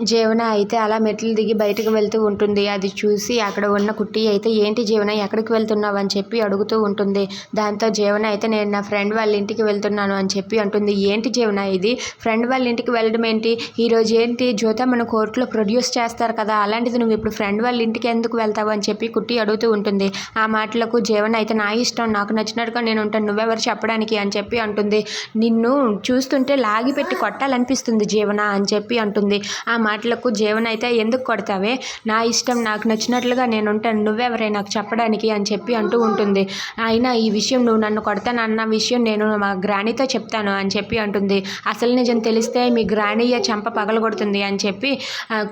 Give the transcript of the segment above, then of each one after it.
జీవన అయితే అలా మెట్లు దిగి బయటకు వెళ్తూ ఉంటుంది. అది చూసి అక్కడ ఉన్న కుట్టి అయితే ఏంటి జీవన ఎక్కడికి వెళ్తున్నావు? అని చెప్పి అడుగుతూ ఉంటుంది. దాంతో జీవన అయితే నేను నా ఫ్రెండ్ వాళ్ళ ఇంటికి వెళ్తున్నాను అని చెప్పి అంటుంది. ఏంటి జీవన ఇది? ఫ్రెండ్ వాళ్ళ ఇంటికి వెళ్ళడం ఏంటి? ఈరోజు ఏంటి? జ్యోతమ్మను కోర్టులో ప్రొడ్యూస్ చేస్తారు కదా అలాంటిది నువ్వు ఇప్పుడు ఫ్రెండ్ వాళ్ళ ఇంటికి ఎందుకు వెళ్తావు? అని చెప్పి కుట్టి అడుగుతూ ఉంటుంది. ఆ మాటలకు జీవన అయితే నా ఇష్టం నాకు నచ్చినట్టుగా నేను ఉంటాను నువ్వెవరు చెప్పడానికి? అని చెప్పి అంటుంది. నిన్ను చూస్తుంటే లాగిపెట్టి కొట్టాలనిపిస్తుంది జీవన అని చెప్పి అంటుంది. ఆ మాటలకు జీవనైతే ఎందుకు కొడతావే? నా ఇష్టం నాకు నచ్చినట్లుగా నేను ఉంటాను నువ్వెవరే నాకు చెప్పడానికి అని చెప్పి అంటూ ఉంటుంది. అయినా ఈ విషయం నువ్వు నన్ను కొడతాను అన్న విషయం నేను మా గ్రాణితో చెప్తాను అని చెప్పి అంటుంది. అసలు నిజం తెలిస్తే మీ గ్రాణియ చెంప పగలగొడుతుంది అని చెప్పి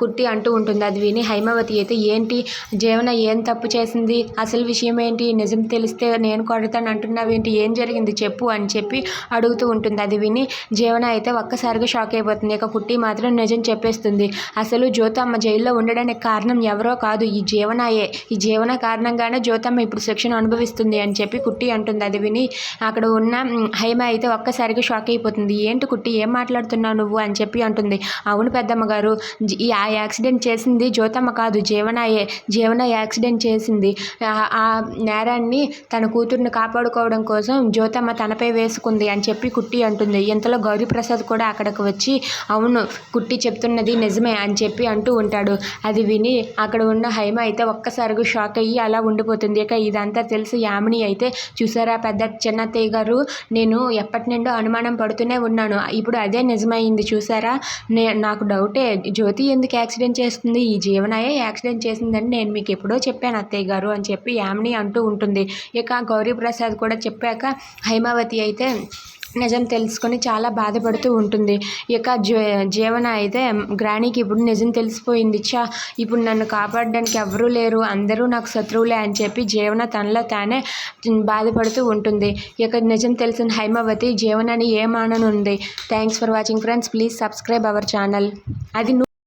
కుట్టి అంటూ ఉంటుంది. అది విని హైమావతి అయితే ఏంటి? జీవన ఏం తప్పు చేసింది? అసలు విషయం ఏంటి? నిజం తెలిస్తే నేను కొడతాను అంటున్నావేంటి ఏం జరిగింది చెప్పు అని చెప్పి అడుగుతూ ఉంటుంది. అది విని జీవన అయితే ఒక్కసారిగా షాక్ అయిపోతుంది. ఇక కుట్టి మాత్రం నిజం చెప్పేస్తుంది. అసలు జ్యోతమ్మ జైల్లో ఉండడానికి కారణం ఎవరో కాదు ఈ జీవనాయే. ఈ జీవన కారణంగానే జ్యోతమ్మ ఇప్పుడు శిక్షణ అనుభవిస్తుంది అని చెప్పి కుట్టి అంటుంది. అది విని అక్కడ ఉన్న హైమ అయితే ఒక్కసారిగా షాక్ అయిపోతుంది. ఏంటి కుట్టి ఏం మాట్లాడుతున్నావు నువ్వు అని చెప్పి అంటుంది. అవును పెద్దమ్మ గారు ఈ ఆ యాక్సిడెంట్ చేసింది జ్యోతమ్మ కాదు జీవనాయే. జీవన యాక్సిడెంట్ చేసింది. ఆ- నేరాన్ని తన కూతుర్ని కాపాడుకోవడం కోసం జ్యోతమ్మ తనపై వేసుకుంది అని చెప్పి కుట్టి అంటుంది. ఇంతలో గౌరీప్రసాద్ కూడా అక్కడికి వచ్చి అవును కుట్టి చెప్తున్నది నిజమే అని చెప్పి అంటూ ఉంటాడు. అది విని అక్కడ ఉన్న హైమ అయితే ఒక్కసారిగా షాక్ అయ్యి అలా ఉండిపోతుంది. ఇక ఇదంతా తెలిసి యామిని అయితే చూసారా పెద్ద చిన్నత్తయ్య గారు నేను ఎప్పటి నుండో అనుమానం పడుతూనే ఉన్నాను. ఇప్పుడు అదే నిజమైంది చూసారా? నే నాకు డౌటే జ్యోతి ఎందుకు యాక్సిడెంట్ చేస్తుంది? ఈ జీవనాయే యాక్సిడెంట్ చేసిందని నేను మీకు ఎప్పుడో చెప్పాను అత్తయ్య గారు అని చెప్పి యామిని అంటూ ఉంటుంది. ఇక గౌరీప్రసాద్ కూడా చెప్పాక హైమావతి అయితే నిజం తెలుసుకొని చాలా బాధపడుతూ ఉంటుంది. ఇక జీ జీవన అయితే గ్రాణికి ఇప్పుడు నిజం తెలిసిపోయింది. చా ఇప్పుడు నన్ను కాపాడడానికి ఎవరూ లేరు. అందరూ నాకు శత్రువులే అని చెప్పి జీవన తనలో తానే బాధపడుతూ ఉంటుంది. ఇక నిజం తెలిసిన హైమావతి జీవనని ఏమాననుంది. Thanks for watching friends please subscribe our channel అది